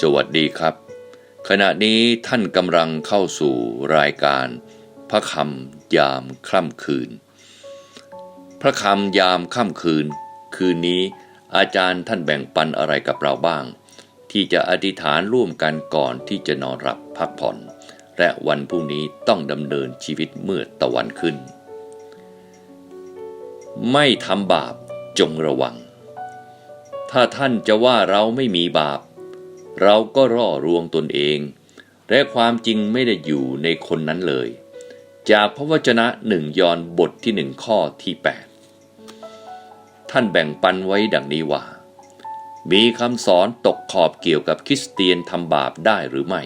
สวัสดีครับ ขณะนี้ท่านกำลังเข้าสู่รายการ พระคำยามค่ำคืน พระคำยามค่ำคืน คืนนี้อาจารย์ท่านแบ่งปันอะไรกับเราบ้าง ที่จะอธิษฐานร่วมกันก่อนที่จะนอนหลับพักผ่อน และวันพรุ่งนี้ต้องดำเนินชีวิตเมื่อตะวันขึ้น ไม่ทำบาปจงระวัง ถ้าท่านจะว่าเราไม่มีบาป เราก็ร่อรวงตนเอง และความจริงไม่ได้อยู่ในคนนั้นเลย จากพระวจนะหนึ่งยอนบทที่หนึ่งข้อที่ 8 ท่านแบ่งปันไว้ดังนี้ว่า มีคำสอนตกขอบเกี่ยวกับคริสเตียนทำบาปได้หรือไม่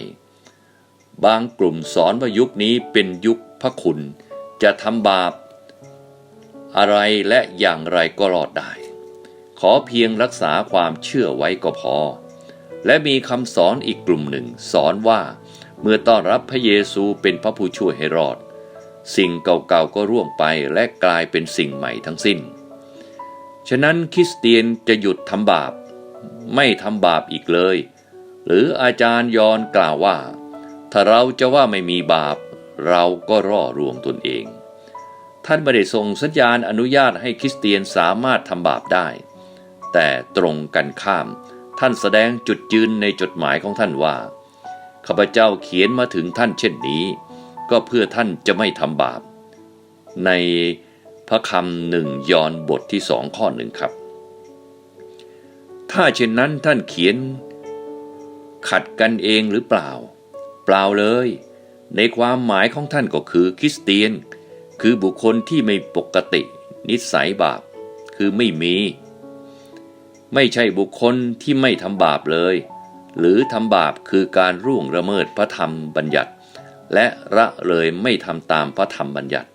บางกลุ่มสอนว่ายุคนี้เป็นยุคพระคุณจะทำบาป อะไรและอย่างไรก็รอดได้ ขอเพียงรักษาความเชื่อไว้ก็พอ และมีคำสอนอีกกลุ่มหนึ่ง สอนว่า เมื่อต้อนรับพระเยซูเป็นพระผู้ช่วยให้รอด สิ่งเก่าๆก็ร่วงไปและกลายเป็นสิ่งใหม่ทั้งสิ้น ฉะนั้นคริสเตียนจะหยุดทำบาป ไม่ทำบาปอีกเลย หรืออาจารย์ยอนกล่าวว่า ถ้าเราจะว่าไม่มีบาป เราก็ร่อรวงตนเอง ท่านไม่ได้ทรงสัญญาณอนุญาตให้คริสเตียนสามารถทำบาปได้ แต่ตรงกันข้าม ท่านแสดงจุดยืนในจดหมายของท่านว่าข้าพเจ้าเขียนมาถึงท่านเช่นนี้ ก็เพื่อท่านจะไม่ทำบาป ในพระคำหนึ่งยอนบทที่สองข้อหนึ่งครับ ถ้าเช่นนั้นท่านเขียน ขัดกันเองหรือเปล่า เปล่าเลย ในความหมายของท่านก็คือคริสเตียน คือบุคคลที่ไม่ปกติ นิสัยบาป คือไม่มี ไม่ใช่บุคคลที่ไม่ทำบาปเลย หรือทำบาปคือการร่วงละเมิดพระธรรมบัญญัติ และละเลยไม่ทำตามพระธรรมบัญญัติ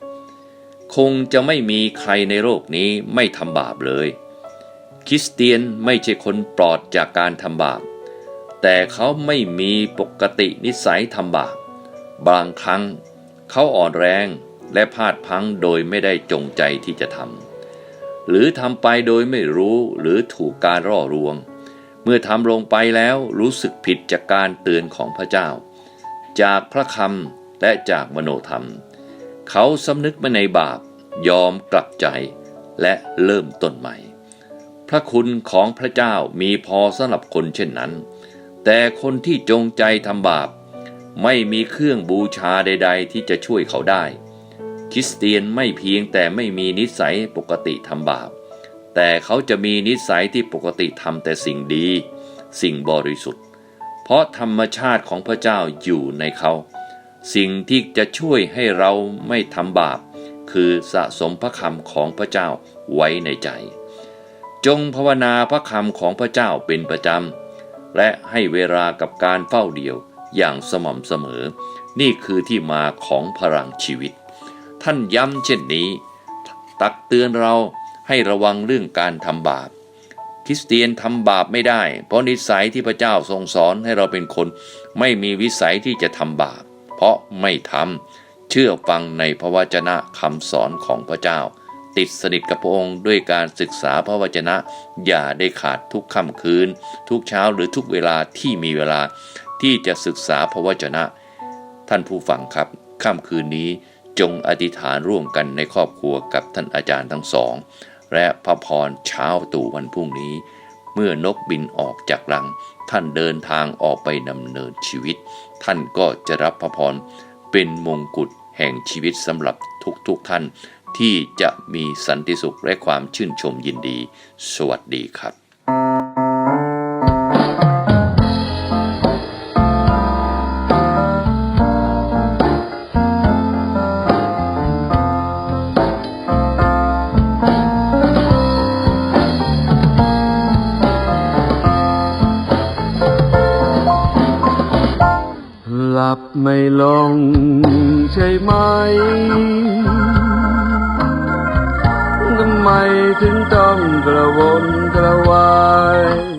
คงจะไม่มีใครในโลกนี้ไม่ทำบาปเลย คริสเตียนไม่ใช่คนปลอดจากการทำบาป แต่เขาไม่มีปกตินิสัยทำบาป บางครั้งเขาอ่อนแรงและพลาดพังโดยไม่ได้จงใจที่จะทำ หรือทำไปโดยไม่รู้หรือถูกการร่อรวง เมื่อทำลงไปแล้วรู้สึกผิดจากการเตือนของพระเจ้า จากพระคำและจากมโนธรรม เขาสำนึกมาในบาปยอมกลับใจและเริ่มต้นใหม่ พระคุณของพระเจ้ามีพอสำหรับคนเช่นนั้น แต่คนที่จงใจทำบาป ไม่มีเครื่องบูชาใด ๆ ที่จะช่วยเขาได้ คริสเตียนไม่เพียงแต่ไม่มีนิสัยปกติทำบาป แต่เขาจะมีนิสัยที่ปกติทำแต่สิ่งดี สิ่งบริสุทธิ์ เพราะธรรมชาติของพระเจ้าอยู่ในเขา สิ่งที่จะช่วยให้เราไม่ทำบาป คือสะสมพระคำของพระเจ้าไว้ในใจ จงภาวนาพระคำของพระเจ้าเป็นประจำ และให้เวลากับการเฝ้าเดียวอย่างสม่ำเสมอ นี่คือที่มาของพลังชีวิต ท่านย้ำเช่นนี้ ตักเตือนเราให้ระวังเรื่องการทำบาป คริสเตียนทำบาปไม่ได้ เพราะนิสัยที่พระเจ้าทรงสอนให้เราเป็นคน ไม่มีวิสัยที่จะทำบาป เพราะไม่ทำเชื่อฟังในพระวจนะคำสอนของพระเจ้า ติดสนิทกับพระองค์ด้วยการศึกษาพระวจนะ อย่าได้ขาดทุกค่ำคืน ทุกเช้าหรือทุกเวลาที่มีเวลาที่จะศึกษาพระวจนะ ท่านผู้ฟังครับค่ำคืนนี้ จงอธิษฐานร่วมกันในครอบครัวกับท่านอาจารย์ทั้งสอง และพระพรเช้าตู่วันพรุ่งนี้ เมื่อนกบินออกจากรัง ท่านเดินทางออกไปดำเนินชีวิต ท่านก็จะรับพระพรเป็นมงกุฎแห่งชีวิตสำหรับทุกๆทท่าน ที่จะมีสันติสุขและความชื่นชมยินดี สวัสดีครับหลับ ไม่ลงใช่ไหมทำไมถึงต้องกระวนกระวาย